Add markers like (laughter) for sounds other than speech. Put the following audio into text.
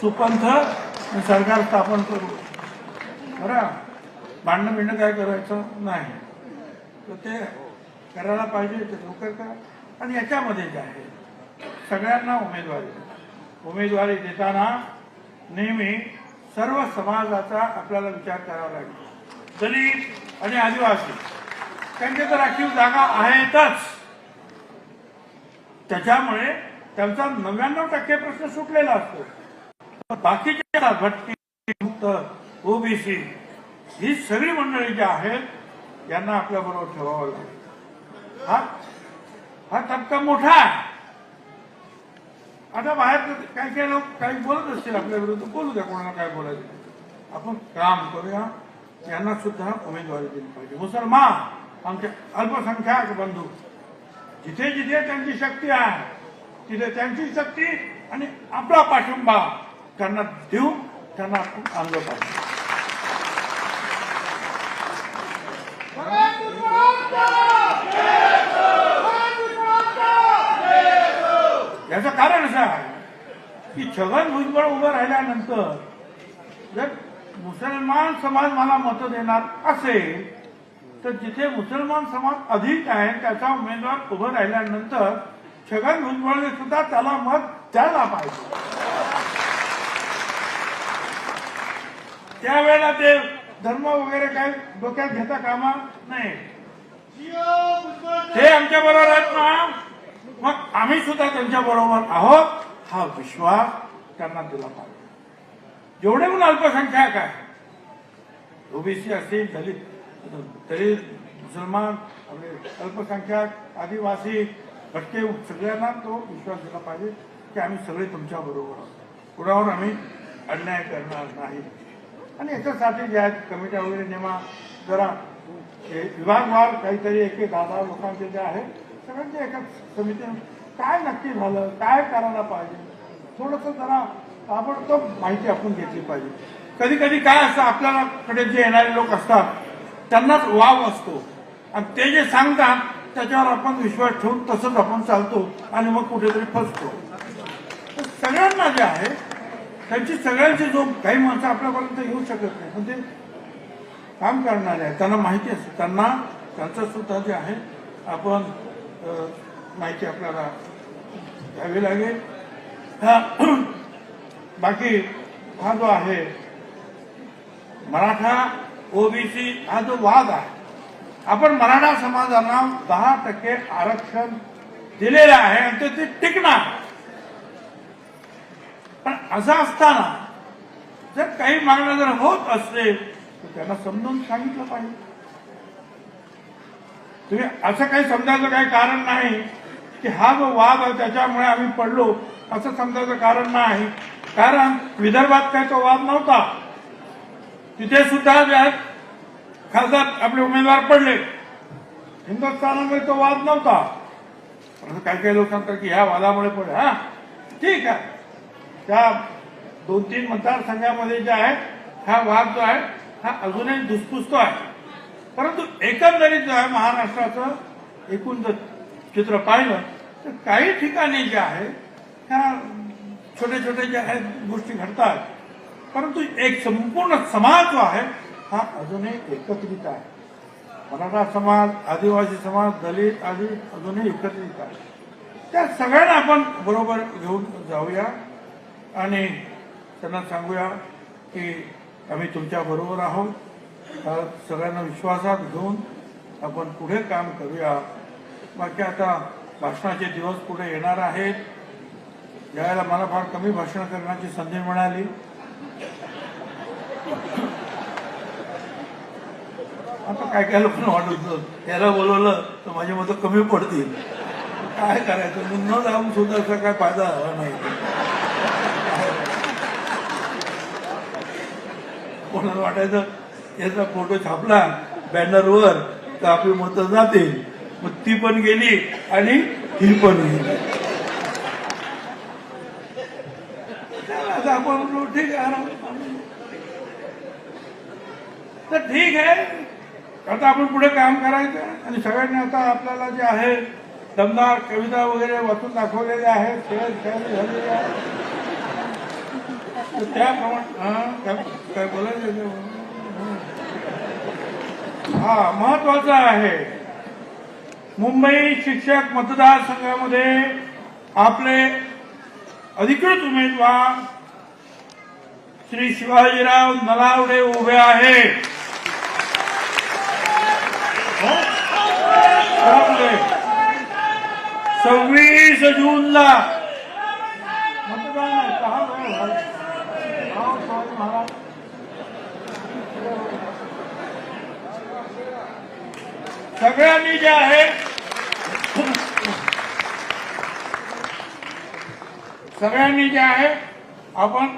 सुपंथ सरकार स्थापन करू. बरं? भांडणं बिंडणं काय करायचं? नाही. तर ते करायला पाहिजे ते लवकर करा. आणि याच्यामध्ये जे आहे सगळ्यांना उमेदवारी उमेदवारी देताना नेहमी सर्व समाजाचा आपल्याला विचार करावा लागेल दलित आणि आदिवासी त्यांच्या तर राखीव जागा आहेतच. त्याच्यामुळे त्यांचा नव्याण्णव टक्के प्रश्न सुटलेला असतो. बाकीचे असतात, भटकी मुक्त ओबीसी ही सगळी मंडळी जी आहेत यांना आपल्या बरोबर ठेवावं लागेल. हा हा तबका मोठा आहे. आता बाहेर काही काही लोक काही बोलत असतील आपल्या विरुद्ध बोलू द्या कोणाला काय बोलायचं आपण काम करूया यांना सुद्धा उमेदवारी दिली पाहिजे. मुसलमान आमचे अल्पसंख्याक बंधू जिथे जिथे त्यांची शक्ती आहे तिथे त्यांची शक्ती आणि आपला पाठिंबा. त्यांना देऊन त्यांना आपण आणलं पाहिजे याचं कारण असं आहे की छगन भुजबळ उभं राहिल्यानंतर जर मुसलमान समाज मला मतं देणार असेल तर जिथे मुसलमान समाज अधिक आहे त्याचा उमेदवार उभं राहिल्यानंतर छगन भुजबळने सुद्धा त्याला मत द्यायला पाहिजे त्यावेळेला ते धर्म वगैरे काही डोक्यात घेता कामा नाही ते आमच्या बरोबर आहेत ना. मग आम्ही सुद्धा त्यांच्या बरोबर आहोत. हा विश्वास त्यांना दिला पाहिजे. जेवढे पण अल्पसंख्याक आहे ओबीसी असतील दलित दलित मुसलमान आपले अल्पसंख्याक आदिवासी भटके सगळ्यांना तो विश्वास दिला पाहिजे की आम्ही सगळे तुमच्या बरोबर आहोत. कुणावर आम्ही अन्याय करणार नाही. आणि याच्यासाठी जे आहेत कमिट्या वगैरे नेमा जरा हे विभागवार काहीतरी एक एक दहा दहा लोकांचे जे आहे सगळ्यांच्या एका समिती. काय नक्की झालं? काय करायला पाहिजे? थोडंसं जरा ताबडतोब माहिती आपण घेतली पाहिजे. कधी कधी काय असतं आपल्याला कडे जे येणारे लोक असतात त्यांनाच वाव असतो. आणि ते जे सांगतात त्याच्यावर आपण विश्वास ठेवून तसंच आपण चालतो आणि मग कुठेतरी फसतो. तर सगळ्यांना जे आहे त्यांची सगळ्यांची जो काही माणसं आपल्यापर्यंत येऊ शकत नाही. म्हणजे काम करणारे आहेत. त्यांना माहिती असते. त्यांना त्यांचं सुद्धा जे आहे आपण माहिती आपल्याला घ्यावी लागेल. (clears throat) बाकी हा जो आहे मराठा ओबीसी हा जो वाद आहे आपण मराठा समाजाला दहा टक्के आरक्षण दिलेलं आहे आणि ते- ते टिकणार. असं असताना जर काही मागण्या जर होत असतील तर त्यांना समजावून सांगितलं पाहिजे. तुम्ही असं काही समजायचं काही कारण नाही की हा जो वाद आहे त्याच्यामुळे आम्ही पडलो असं समजायचं कारण नाही. कारण विदर्भात काही तो वाद नव्हता. तिथे सुद्धा जे आहेत खासदार आपले उमेदवार पडले. हिंदुस्थानामध्ये तो वाद नव्हता. काही काही लोक की ह्या वादामुळे पडले हा? ठीक आहे. त्या दोन तीन मतदारसंघामध्ये जे आहे हा वाद जो आहे हा अजूनही दुसपुसतो आहे. परंतु एकंदरीत जो आहे महाराष्ट्राचं एकूण जर चित्र पाहिलं तर काही ठिकाणी जे आहे ह्या छोटे छोटे जे आहेत गोष्टी घडतात. परंतु एक संपूर्ण समाज जो आहे हा अजूनही एकत्रित आहे. मराठा समाज आदिवासी समाज दलित आदी अजूनही एकत्रित आहे. त्या सगळ्यांना आपण बरोबर घेऊन जाऊया. आणि त्यांना सांगूया की आम्ही तुमच्या बरोबर आहोत. सगळ्यांना विश्वासात घेऊन आपण पुढे काम करूया. बाकी आता भाषणाचे दिवस पुढे येणार आहेत. ज्यावेळेला मला फार कमी भाषण करण्याची संधी मिळाली. आता काय काय लोकांना वाटत? याला त्याला बोलवलं तर माझे मतं कमी पडतील. काय करायचं? मग न जाऊन सुद्धा असा काय फायदा झाला नाही. कोणाला वाटायचं याचा फोटो छापला बॅनरवर तर आपली मतं जातील. मग ती पण गेली आणि ही पण गेली. आपण म्हणलो, ठीक आहे तर ठीक आहे. आता आपण पुढे काम करायचं आणि सगळ्यांनी आता आपल्याला जे आहे दमदार कविता वगैरे वाचून दाखवलेल्या आहेत खेळ खेळ झालेले आहेत. तर त्याप्रमाणे हा काय बोलायचं हा महत्वाचं आहे मुंबई शिक्षक मतदारसंघामध्ये आपले अधिकृत उमेदवार श्री शिवाजीराव नलावडे उभे आहेत सव्वीस जूनला सगळ्यांनी जे आहे सगळ्यांनी जे आहे आपण